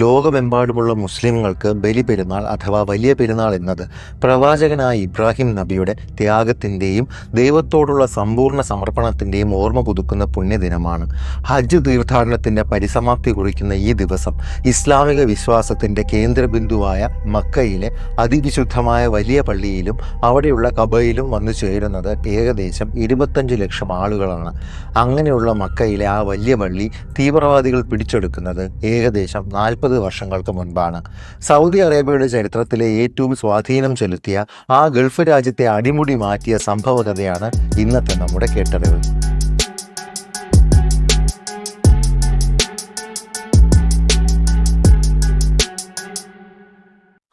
ലോകമെമ്പാടുമുള്ള മുസ്ലിങ്ങൾക്ക് ബലിപെരുന്നാൾ അഥവാ വലിയ പെരുന്നാൾ എന്നത് പ്രവാചകനായ ഇബ്രാഹിം നബിയുടെ ത്യാഗത്തിന്റെയും ദൈവത്തോടുള്ള സമ്പൂർണ സമർപ്പണത്തിന്റെയും ഓർമ്മ പുതുക്കുന്ന പുണ്യദിനമാണ്. ഹജ്ജ് തീർത്ഥാടനത്തിന്റെ പരിസമാപ്തി കുറിക്കുന്ന ഈ ദിവസം ഇസ്ലാമിക വിശ്വാസത്തിന്റെ കേന്ദ്രബിന്ദുവായ മക്കയിലെ അതിവിശുദ്ധമായ വലിയ പള്ളിയിലും അവിടെയുള്ള കബയിലും വന്നു ചേരുന്നത് ഏകദേശം ഇരുപത്തഞ്ച് ലക്ഷം ആളുകളാണ്. അങ്ങനെയുള്ള മക്കയിലെ ആ വലിയ പള്ളി തീവ്രവാദികൾ പിടിച്ചെടുക്കുന്നത് ഏകദേശം നാൽപ്പത് വർഷങ്ങൾക്ക് മുൻപാണ്. സൗദി അറേബ്യയുടെ ചരിത്രത്തിലെ ഏറ്റവും സ്വാധീനം ചെലുത്തിയ ആ ഗൾഫ് രാജ്യത്തെ അടിമുടി മാറ്റിയ സംഭവകഥയാണ് ഇന്നത്തെ നമ്മുടെ കേട്ടറിവ്.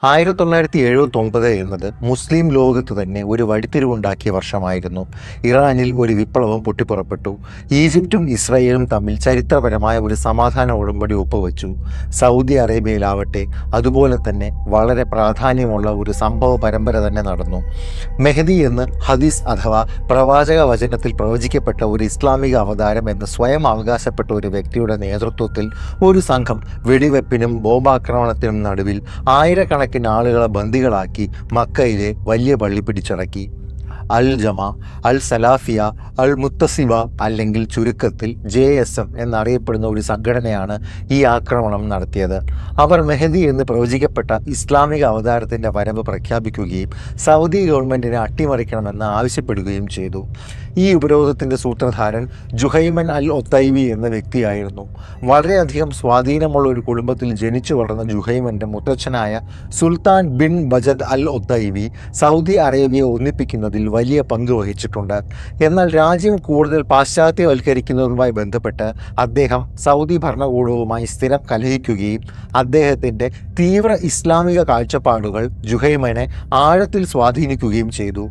ആയിരത്തി തൊള്ളായിരത്തി എഴുപത്തി ഒമ്പത് എന്നത് മുസ്ലിം ലോകത്ത് തന്നെ ഒരു വഴിത്തിരിവുണ്ടാക്കിയ വർഷമായിരുന്നു. ഇറാനിൽ ഒരു വിപ്ലവം പൊട്ടിപ്പുറപ്പെട്ടു. ഈജിപ്തും ഇസ്രയേലും തമ്മിൽ ചരിത്രപരമായ ഒരു സമാധാന ഉടമ്പടി ഒപ്പുവെച്ചു. സൗദി അറേബ്യയിലാവട്ടെ അതുപോലെ തന്നെ വളരെ പ്രാധാന്യമുള്ള ഒരു സംഭവ പരമ്പര തന്നെ നടന്നു. മെഹദി എന്ന് ഹദീസ് അഥവാ പ്രവാചക വചനത്തിൽ പ്രവചിക്കപ്പെട്ട ഒരു ഇസ്ലാമിക അവതാരം എന്ന് സ്വയം അവകാശപ്പെട്ട ഒരു വ്യക്തിയുടെ നേതൃത്വത്തിൽ ഒരു സംഘം വെടിവെപ്പിനും ബോംബാക്രമണത്തിനും നടുവിൽ ആയിരക്കണക്കിന് ആളുകളെ ബന്ദികളാക്കി മക്കയിലെ വലിയ പള്ളി പിടിച്ചടക്കി. അൽ ജമ അൽ സലാഫിയ അൽ മുത്തസിബ അല്ലെങ്കിൽ ചുരുക്കത്തിൽ ജെ എസ് എം എന്നറിയപ്പെടുന്ന ഒരു സംഘടനയാണ് ഈ ആക്രമണം നടത്തിയത്. അവർ മെഹദി എന്ന് പ്രവചിക്കപ്പെട്ട ഇസ്ലാമിക അവതാരത്തിന്റെ വരവ് പ്രഖ്യാപിക്കുകയും സൗദി ഗവൺമെന്റിനെ അട്ടിമറിക്കണമെന്ന് ആവശ്യപ്പെടുകയും ചെയ്തു. ഈ ഉപരോധത്തിന്റെ സൂത്രധാരൻ ജുഹൈമൻ അൽ ഒത്തൈവി എന്ന വ്യക്തിയായിരുന്നു. വളരെയധികം സ്വാധീനമുള്ള ഒരു കുടുംബത്തിൽ ജനിച്ചു വളർന്ന ജുഹൈമന്റെ മുത്തച്ഛനായ സുൽത്താൻ ബിൻ ബജദ് അൽ ഒത്തൈവി സൗദി അറേബ്യയെ ഒന്നിപ്പിക്കുന്നതിൽ വലിയ പങ്ക് വഹിച്ചിട്ടുണ്ട്. എന്നാൽ രാജ്യം കൂടുതൽ പാശ്ചാത്യവൽക്കരിക്കുന്നതുമായി ബന്ധപ്പെട്ട് അദ്ദേഹം സൗദി ഭരണകൂടവുമായി സ്ഥിരം കലഹിക്കുകയും അദ്ദേഹത്തിന്റെ തീവ്ര ഇസ്ലാമിക കാഴ്ചപ്പാടുകൾ ജുഹൈമനെ ആഴത്തിൽ സ്വാധീനിക്കുകയും ചെയ്തു.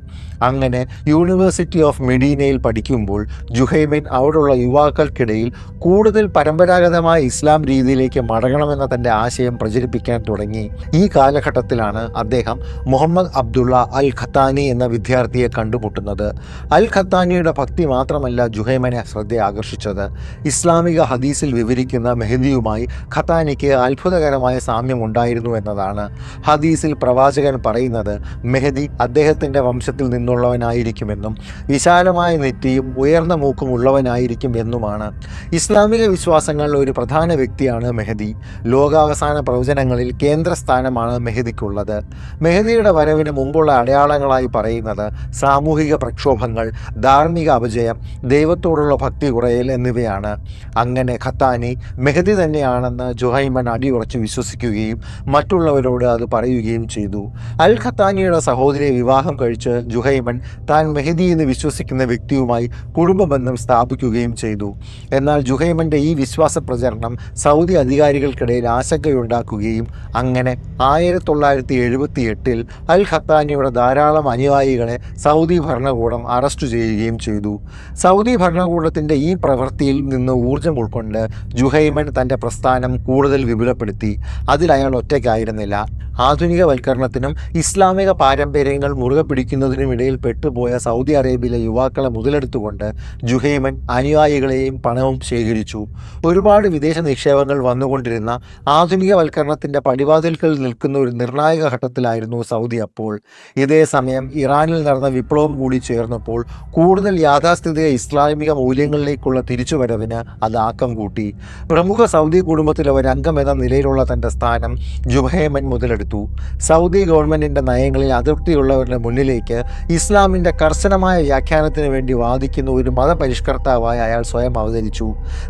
അങ്ങനെ യൂണിവേഴ്സിറ്റി ഓഫ് മെഡീനയിൽ പഠിക്കുമ്പോൾ ജുഹൈമൻ അവിടെയുള്ള യുവാക്കൾക്കിടയിൽ കൂടുതൽ പരമ്പരാഗതമായ ഇസ്ലാം രീതിയിലേക്ക് മടങ്ങണമെന്ന തന്റെ ആശയം പ്രചരിപ്പിക്കാൻ തുടങ്ങി. ഈ കാലഘട്ടത്തിലാണ് അദ്ദേഹം മുഹമ്മദ് അബ്ദുള്ള അൽ ഖത്താനി എന്ന വിദ്യാർത്ഥിയെ കണ്ടുമുട്ടുന്നത്. അൽ ഖത്താനിയുടെ ഭക്തി മാത്രമല്ല ജുഹൈമനെ ശ്രദ്ധ ആകർഷിച്ചത്. ഇസ്ലാമിക ഹദീസിൽ വിവരിക്കുന്ന മെഹദിയുമായി ഖത്താനിക്ക് അത്ഭുതകരമായ സാമ്യം ഉണ്ടായിരുന്നു എന്നതാണ്. ഹദീസിൽ പ്രവാചകൻ പറയുന്നത് മെഹദി അദ്ദേഹത്തിന്റെ വംശത്തിൽ നിന്നുള്ളവനായിരിക്കുമെന്നും വിശാലമായ നെറ്റിയും ഉയർന്ന മൂക്കും ഉള്ളവനായിരിക്കും എന്നുമാണ് ഇസ്ലാമിക വിശ്വാസങ്ങളിൽ ഒരു പ്രധാന വ്യക്തിയാണ് മെഹദി. ലോകാവസാന പ്രവചനങ്ങളിൽ കേന്ദ്രസ്ഥാനമാണ് മെഹദിക്കുള്ളത്. മെഹദിയുടെ വരവിന് മുമ്പുള്ള അടയാളങ്ങളായി പറയുന്നത് സാമൂഹിക പ്രക്ഷോഭങ്ങൾ ധാർമ്മിക അപജയം ദൈവത്തോടുള്ള ഭക്തി കുറയൽ എന്നിവയാണ്. അങ്ങനെ ഖത്താനി മെഹദി തന്നെയാണെന്ന് ജുഹൈമൻ അടിയുറച്ച് വിശ്വസിക്കുകയും മറ്റുള്ളവരോട് അത് പറയുകയും ചെയ്തു. അൽ ഖത്താനിയുടെ സഹോദരിയെ വിവാഹം കഴിച്ച് ജുഹൈമൻ താൻ മെഹദി എന്ന് വിശ്വസിക്കുന്ന വ്യക്തിയുമായി കുടുംബ ബന്ധം സ്ഥാപിക്കുകയും ചെയ്തു. എന്നാൽ ജുഹൈമന്റെ ഈ വിശ്വാസ പ്രചരണം സൗദി അധികാരികൾക്കിടയിൽ ആശങ്കയുണ്ടാക്കുകയും അങ്ങനെ ആയിരത്തി തൊള്ളായിരത്തി എഴുപത്തി എട്ടിൽ അൽ ഖത്താനിയുടെ ധാരാളം അനുയായികളെ സൗദി ഭരണകൂടം അറസ്റ്റ് ചെയ്യുകയും ചെയ്തു. സൗദി ഭരണകൂടത്തിന്റെ ഈ പ്രവൃത്തിയിൽ നിന്ന് ഊർജം ഉൾക്കൊണ്ട് ജുഹൈമൻ തന്റെ പ്രസ്ഥാനം കൂടുതൽ വിപുലപ്പെടുത്തി. അതിൽ അയാൾ ഒറ്റയ്ക്കായിരുന്നില്ല. ആധുനികവൽക്കരണത്തിനും ഇസ്ലാമിക പാരമ്പര്യങ്ങൾ മുറുകെ പിടിക്കുന്നതിനും ഇടയിൽ പെട്ടുപോയ സൗദി അറേബ്യയിലെ യുവാക്കളെ മുതലെടുത്തുകൊണ്ട് ജുഹൈമൻ അനുയായികളെയും പണവും ശേഖരിച്ചു. ഒരുപാട് വിദേശ നിക്ഷേപങ്ങൾ വന്നുകൊണ്ടിരുന്ന ആധുനികവൽക്കരണത്തിന്റെ പടിവാതിൽക്കൽ നിൽക്കുന്ന ഒരു നിർണായക ഘട്ടത്തിലായിരുന്നു സൗദി അപ്പോൾ. ഇതേ സമയം ഇറാനിൽ നടന്ന വിപ്ലവം കൂടി ചേർന്നപ്പോൾ കൂടുതൽ യാഥാസ്ഥിതിക ഇസ്ലാമിക മൂല്യങ്ങളിലേക്കുള്ള തിരിച്ചുവരവിന് അത് ആക്കം കൂട്ടി. പ്രമുഖ സൗദി കുടുംബത്തിലെ ഒരു അംഗം എന്ന നിലയിലുള്ള തന്റെ സ്ഥാനം ജുഹൈമൻ മുതലെടുത്തു. സൗദി ഗവൺമെന്റിന്റെ നയങ്ങളിൽ അതൃപ്തിയുള്ളവരുടെ മുന്നിലേക്ക് ഇസ്ലാമിന്റെ കർശനമായ വ്യാഖ്യാനത്തിന് വേണ്ടി വാദിക്കുന്ന ഒരു മതപരിഷ്കർത്താവായി അയാൾ സ്വയം അവതരിച്ചു.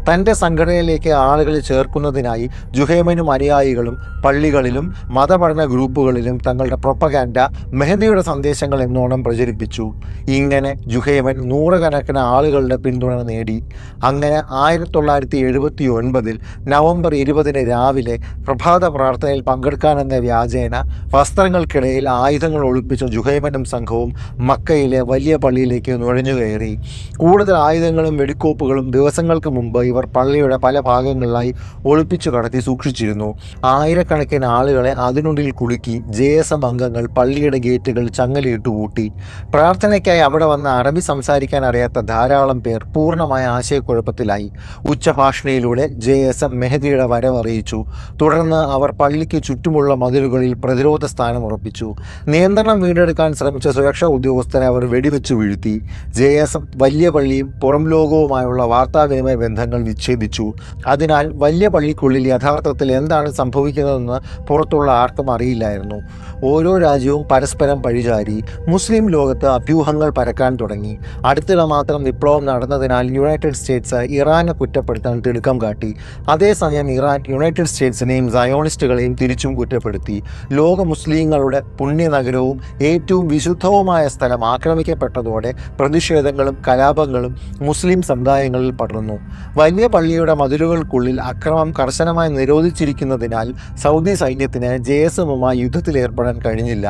തന്റെ സംഘടനയിലേക്ക് ആളുകളെ ചേർക്കുന്നതിനായി ജുഹേമനും അനുയായികളും പള്ളികളിലും മതപഠന ഗ്രൂപ്പുകളിലും തങ്ങളുടെ പ്രൊപ്പഗാൻഡ മെഹദിയുടെ സന്ദേശങ്ങൾ എന്നോണം പ്രചരിപ്പിച്ചു. ഇങ്ങനെ ജുഹേമൻ നൂറുകണക്കിന് ആളുകളുടെ പിന്തുണ നേടി. അങ്ങനെ ആയിരത്തി തൊള്ളായിരത്തി എഴുപത്തി ഒൻപതിൽ നവംബർ ഇരുപതിന് രാവിലെ പ്രഭാത പ്രാർത്ഥനയിൽ പങ്കെടുക്കാനെന്ന വ്യാജേന വസ്ത്രങ്ങൾക്കിടയിൽ ആയുധങ്ങൾ ഒളിപ്പിച്ച ജുഹൈമനും സംഘവും മക്കയിലെ വലിയ പള്ളിയിലേക്ക് നുഴഞ്ഞു കയറി. കൂടുതൽ ആയുധങ്ങളും വെടിക്കോപ്പുകളും ദിവസങ്ങൾക്ക് മുമ്പ് ഇവർ പള്ളിയുടെ പല ഭാഗങ്ങളിലായി ഒളിപ്പിച്ചു കടത്തി സൂക്ഷിച്ചിരുന്നു. ആയിരക്കണക്കിന് ആളുകളെ അതിനുള്ളിൽ കുടുക്കി ജെ എസ് എം അംഗങ്ങൾ പള്ളിയുടെ ഗേറ്റുകൾ ചങ്ങലയിട്ട് പൂട്ടി പ്രാർത്ഥനയ്ക്കായി അവിടെ വന്ന അറബി സംസാരിക്കാൻ അറിയാത്ത ധാരാളം പേർ പൂർണമായ ആശയക്കുഴപ്പത്തിലായി. ഉച്ചഭാഷണയിലൂടെ ജെ എസ് എം മെഹദിയുടെ വരവറിയിച്ചു തുടർന്ന് അവർ പള്ളിക്ക് ചുറ്റുമുള്ള മതിലുകളിൽ പ്രതിരോധ സ്ഥാനം ഉറപ്പിച്ചു. നിയന്ത്രണം വീണ്ടെടുക്കാൻ ശ്രമിച്ച സുരക്ഷാ ഉദ്യോഗസ്ഥരെ അവർ വെടിവെച്ച് വീഴ്ത്തി. ജെ എസ് എം വലിയ പള്ളിയും പുറം ലോകവുമായുള്ള വാർത്താവിനിമയ ബന്ധങ്ങൾ വിച്ഛേദിച്ചു അതിനാൽ വലിയ പള്ളിക്കുള്ളിൽ യഥാർത്ഥത്തിൽ എന്താണ് സംഭവിക്കുന്നതെന്ന് പുറത്തുള്ള ആർക്കും അറിയില്ലായിരുന്നു. ഓരോ രാജ്യവും പരസ്പരം പഴിചാരി. മുസ്ലിം ലോകത്ത് അഭ്യൂഹങ്ങൾ പരക്കാൻ തുടങ്ങി. അടുത്തിടെ മാത്രം വിപ്ലവം നടന്നതിനാൽ യുണൈറ്റഡ് സ്റ്റേറ്റ്സ് ഇറാനെ കുറ്റപ്പെടുത്താൻ തിടുക്കം കാട്ടി. അതേസമയം ഇറാൻ യുണൈറ്റഡ് സ്റ്റേറ്റ്സിനെയും സയോണിസ്റ്റുകളെയും തിരിച്ചും കുറ്റപ്പെടുത്തി. ലോക മുസ്ലിങ്ങളുടെ പുണ്യനഗരവും ഏറ്റവും വിശുദ്ധവുമായ സ്ഥലം ആക്രമിക്കപ്പെട്ടതോടെ പ്രതിഷേധങ്ങളും കലാപങ്ങളും മുസ്ലിം സമുദായങ്ങളിൽ പടർന്നു. വലിയ പള്ളിയുടെ മതിലുകൾക്കുള്ളിൽ അക്രമം കർശനമായി നിരോധിച്ചിരിക്കുന്നതിനാൽ സൗദി സൈന്യത്തിന് ജെ എസ് എമ്മുമായി യുദ്ധത്തിലേർപ്പെടാൻ കഴിഞ്ഞില്ല.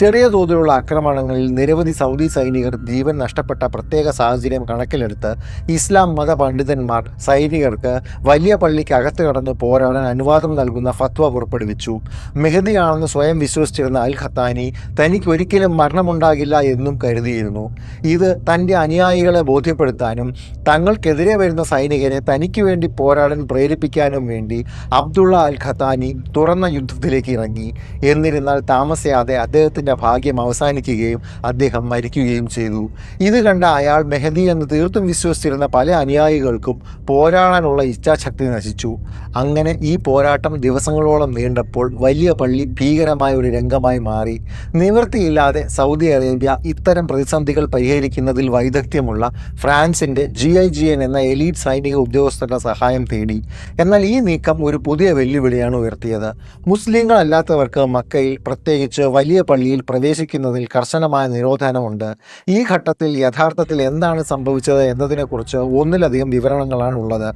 ചെറിയ തോതിലുള്ള ആക്രമണങ്ങളിൽ നിരവധി സൗദി സൈനികർ ജീവൻ നഷ്ടപ്പെട്ട പ്രത്യേക സാഹചര്യം കണക്കിലെടുത്ത് ഇസ്ലാം മത പണ്ഡിതന്മാർ സൈനികർക്ക് വലിയ പള്ളിക്ക് അകത്ത് കടന്ന് പോരാടാൻ അനുവാദം നൽകുന്ന ഫത്വ പുറപ്പെടുവിച്ചു. മെഹദിയാണെന്ന് സ്വയം വിശ്വസിച്ചിരുന്ന അൽ ഖത്താനി തനിക്ക് ഒരിക്കലും മരണമുണ്ടാകില്ല എന്നും കരുതിയിരുന്നു. ഇത് തന്റെ അനുയായികളെ ബോധ്യപ്പെടുത്താനും തങ്ങൾക്കെതിരെ വരുന്ന സൈനികരെ തനിക്ക് വേണ്ടി പോരാടാൻ പ്രേരിപ്പിക്കാനും വേണ്ടി അബ്ദുള്ള അൽ ഖത്താനി തുറന്ന യുദ്ധത്തിലേക്ക് ഇറങ്ങി. എന്നിരുന്നാൽ താമസിയാതെ അദ്ദേഹത്തിന്റെ ഭാഗ്യം അവസാനിക്കുകയും അദ്ദേഹം മരിക്കുകയും ചെയ്തു. ഇത് കണ്ട അയാൾ മെഹദി എന്ന് തീർത്തും വിശ്വസിച്ചിരുന്ന പല അനുയായികൾക്കും പോരാടാനുള്ള ഇച്ഛാശക്തി നശിച്ചു. അങ്ങനെ ഈ പോരാട്ടം ദിവസങ്ങളോളം നീണ്ടപ്പോൾ വലിയ പള്ളി ഭീകരമായ ഒരു രംഗമായി മാറി. നിവൃത്തിയില്ലാതെ സൗദി അറേബ്യ ഇത്തരം പ്രതിസന്ധികൾ പരിഹരിക്കുന്നതിൽ വൈദഗ്ധ്യമുള്ള ഫ്രാൻസിന്റെ ജി ഐ ജി എൻ എന്ന എലീറ്റ് സൈനിക ഉദ്യോഗസ്ഥരുടെ സഹായം തേടി. എന്നാൽ ഈ നീക്കം ഒരു പുതിയ വെല്ലുവിളിയാണ് ഉയർത്തിയത്. മുസ്ലിങ്ങളല്ലാത്തവർക്ക് മക്കയിൽ പ്രത്യേകിച്ച് വലിയ പള്ളിയിൽ പ്രവേശിക്കുന്നതിൽ കർശനമായ നിരോധനമുണ്ട്. ഈ ഘട്ടത്തിൽ യഥാർത്ഥത്തിൽ എന്താണ് സംഭവിച്ചത് എന്നതിനെക്കുറിച്ച് ഒന്നിലധികം വിവരണങ്ങളാണ് ഉള്ളത്.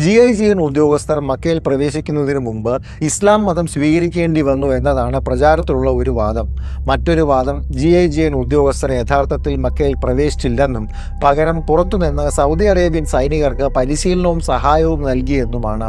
ജി ഐ ജി എൻ ഉദ്യോഗസ്ഥർ മക്കയിൽ പ്രവേശിക്കുന്നതിന് മുമ്പ് ഇസ്ലാം മതം സ്വീകരിക്കേണ്ടി വന്നു എന്നതാണ് പ്രചാരത്തിലുള്ള ഒരു വാദം. മറ്റൊരു വാദം ജി ഐ ജി എൻ ഉദ്യോഗസ്ഥർ യഥാർത്ഥത്തിൽ മക്കയിൽ പ്രവേശിച്ചില്ലെന്നും പകരം പുറത്തുനിന്ന് സൗദി അറേബ്യൻ സൈനികർക്ക് പരിശീലനവും സഹായവും നൽകിയെന്നുമാണ്.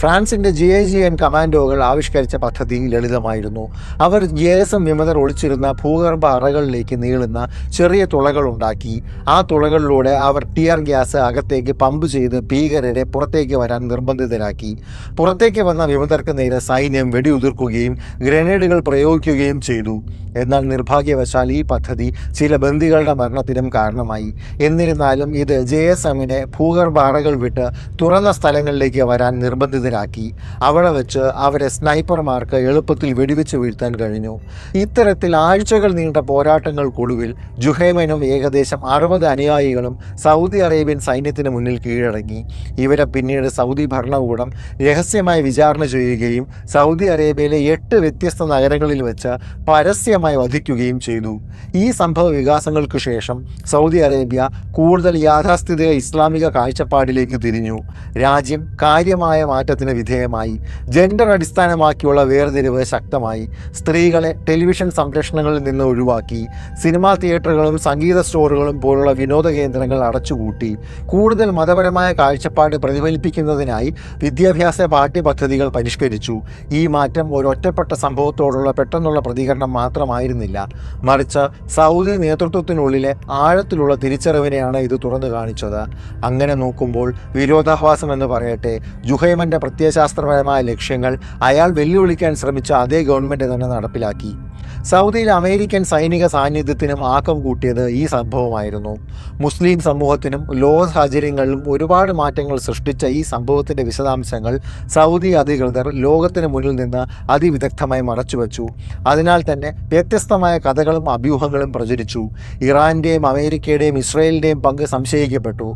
ഫ്രാൻസിന്റെ ജി ഐ ജി എൻ കമാൻഡോകൾ ആവിഷ്കരിച്ച പദ്ധതി ലളിതമായിരുന്നു. അവർ ജെ എസ് എം വിമതർ ഒളിച്ചിരുന്ന ഭൂഗർഭ അറകളിലേക്ക് നീളുന്ന ചെറിയ തുളകൾ ഉണ്ടാക്കി ആ തുളകളിലൂടെ അവർ ടിയർ ഗ്യാസ് അകത്തേക്ക് പമ്പ് ചെയ്ത് ഭീകരരെ പുറത്തേക്ക് വരാൻ നിർബന്ധിതരാക്കി. പുറത്തേക്ക് വന്ന വിമതർക്ക് നേരെ സൈന്യം വെടിയുതിർക്കുകയും ഗ്രനേഡുകൾ പ്രയോഗിക്കുകയും ചെയ്തു. എന്നാൽ നിർഭാഗ്യവശാൽ ഈ പദ്ധതി ചില ബന്ദികളുടെ മരണത്തിനും കാരണമായി. എന്നിരുന്നാലും ഇത് ജെ എസ് എമ്മിനെ ഭൂഗർഭ അറകൾ വിട്ട് തുറന്ന സ്ഥലങ്ങളിലേക്ക് വരാൻ നിർബന്ധിതരാക്കി. അവിടെ വെച്ച് അവരെ സ്നൈപ്പർമാർക്ക് എളുപ്പത്തിൽ വെടിവെച്ച് വീഴ്ത്താൻ കഴിഞ്ഞു. ഇത്തരത്തിൽ ആഴ്ചകൾ നീണ്ട പോരാട്ടങ്ങൾക്കൊടുവിൽ ജുഹൈമനും ഏകദേശം അറുപത് അനുയായികളും സൗദി അറേബ്യൻ സൈന്യത്തിന് മുന്നിൽ കീഴടങ്ങി. ഇവരെ പിന്നീട് സൗദി ഭരണകൂടം രഹസ്യമായി വിചാരണ ചെയ്യുകയും സൗദി അറേബ്യയിലെ എട്ട് വ്യത്യസ്ത നഗരങ്ങളിൽ വെച്ച് പരസ്യമായി വധിക്കുകയും ചെയ്തു. ഈ സംഭവ വികാസങ്ങൾക്ക് ശേഷം സൗദി അറേബ്യ കൂടുതൽ യാഥാസ്ഥിതിക ഇസ്ലാമിക കാഴ്ചപ്പാടിലേക്ക് തിരിഞ്ഞു. രാജ്യം കാര്യമായ മാറ്റത്തിന് വിധേയമായി. ജെൻഡർ അടിസ്ഥാനമാക്കിയുള്ള വേർതിരിവ് ശക്തമായി. സ്ത്രീകളെ ടെലിവിഷൻ സംരക്ഷണങ്ങളിൽ നിന്ന് ഒഴിവാക്കി. സിനിമാ തിയേറ്ററുകളും സംഗീത സ്റ്റോറുകളും പോലുള്ള വിനോദ കേന്ദ്രങ്ങൾ അടച്ചുകൂട്ടി കൂടുതൽ മതപരമായ കാഴ്ചപ്പാട് പ്രതിഫലിപ്പിക്കുന്നതിനായി വിദ്യാഭ്യാസ പാഠ്യപദ്ധതികൾ പരിഷ്കരിച്ചു. ഈ മാറ്റം ഒരൊറ്റപ്പെട്ട സംഭവത്തോടുള്ള പെട്ടെന്നുള്ള പ്രതികരണം മാത്രമായിരുന്നില്ല. മറിച്ച് സൗദി നേതൃത്വത്തിനുള്ളിലെ ആഴത്തിലുള്ള തിരിച്ചറിവിനെയാണ് ഇത് തുറന്നു കാണിച്ചത്. അങ്ങനെ നോക്കുമ്പോൾ വിരോധാഭാസം എന്ന് പറയട്ടെ ജുഹൈമന്റെ പ്രത്യയശാസ്ത്രപരമായ ലക്ഷ്യങ്ങൾ അയാൾ വെല്ലുവിളിക്കാൻ ശ്രമിച്ച അതേ ഗവൺമെന്റ് തന്നെ നടപ്പിലാക്കി. സൗദിയിൽ അമേരിക്കൻ സൈനിക സാന്നിധ്യത്തിനും ആക്കം കൂട്ടിയത് ഈ സംഭവമായിരുന്നു. മുസ്ലിം സമൂഹത്തിനും ലോക സാഹചര്യങ്ങളിലും ഒരുപാട് മാറ്റങ്ങൾ സൃഷ്ടിച്ച ഈ സംഭവത്തിന്റെ വിശദാംശങ്ങൾ സൗദി അധികൃതർ ലോകത്തിന് മുന്നിൽ നിന്ന് അതിവിദഗ്ധമായി മറച്ചുവെച്ചു. അതിനാൽ തന്നെ വ്യത്യസ്തമായ കഥകളും അഭ്യൂഹങ്ങളും പ്രചരിച്ചു. ഇറാന്റെയും അമേരിക്കയുടെയും ഇസ്രയേലിന്റെയും പങ്ക് സംശയിക്കപ്പെട്ടു.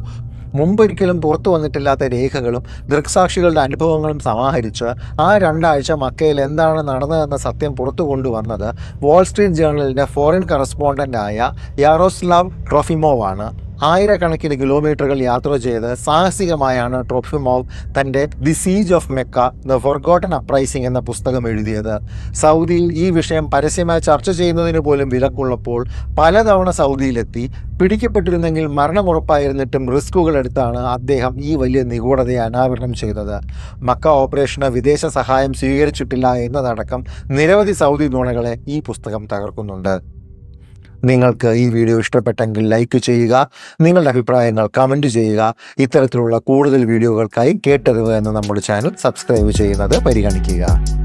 മുമ്പൊരിക്കലും പുറത്തു വന്നിട്ടില്ലാത്ത രേഖകളും ദൃക്സാക്ഷികളുടെ അനുഭവങ്ങളും സമാഹരിച്ച് ആ രണ്ടാഴ്ച മക്കയിൽ എന്താണ് നടന്നതെന്ന സത്യം പുറത്തു കൊണ്ടുവന്നത് വാൾസ്ട്രീറ്റ് ജേർണലിന്റെ ഫോറിൻ കറസ്പോണ്ടന്റായ യാറോസ്ലാവ് ട്രോഫിമോവാണ്. ആയിരക്കണക്കിന് കിലോമീറ്ററുകൾ യാത്ര ചെയ്ത് സാഹസികമായാണ് ട്രോഫിമോവ് തന്റെ the siege of Mecca the forgotten uprising എന്ന പുസ്തകം എഴുതിയത്. സൗദിയിൽ ഈ വിഷയം പരസ്യമായി ചർച്ച ചെയ്യുന്നതിന് പോലും വിലക്കുള്ളപ്പോൾ പലതവണ സൗദിയിലെത്തി. പിടിക്കപ്പെട്ടിരുന്നെങ്കിൽ മരണമുറപ്പായിരുന്നിട്ടും റിസ്കുകൾ എടുത്താണ് അദ്ദേഹം ഈ വലിയ നിഗൂഢതയെ അനാവരണം ചെയ്തത്. മക്ക ഓപ്പറേഷന് വിദേശ സഹായം സ്വീകരിച്ചിട്ടില്ല എന്നതടക്കം നിരവധി സൗദി നുണകളെ ഈ പുസ്തകം തകർക്കുന്നുണ്ട്. നിങ്ങൾക്ക് ഈ വീഡിയോ ഇഷ്ടപ്പെട്ടെങ്കിൽ ലൈക്ക് ചെയ്യുക നിങ്ങളുടെ അഭിപ്രായങ്ങൾ കമന്റ് ചെയ്യുക ഇത്തരത്തിലുള്ള കൂടുതൽ വീഡിയോകൾക്കായി കേട്ടറിവ് എന്ന് നമ്മുടെ ചാനൽ സബ്സ്ക്രൈബ് ചെയ്യുന്നത് പരിഗണിക്കുക.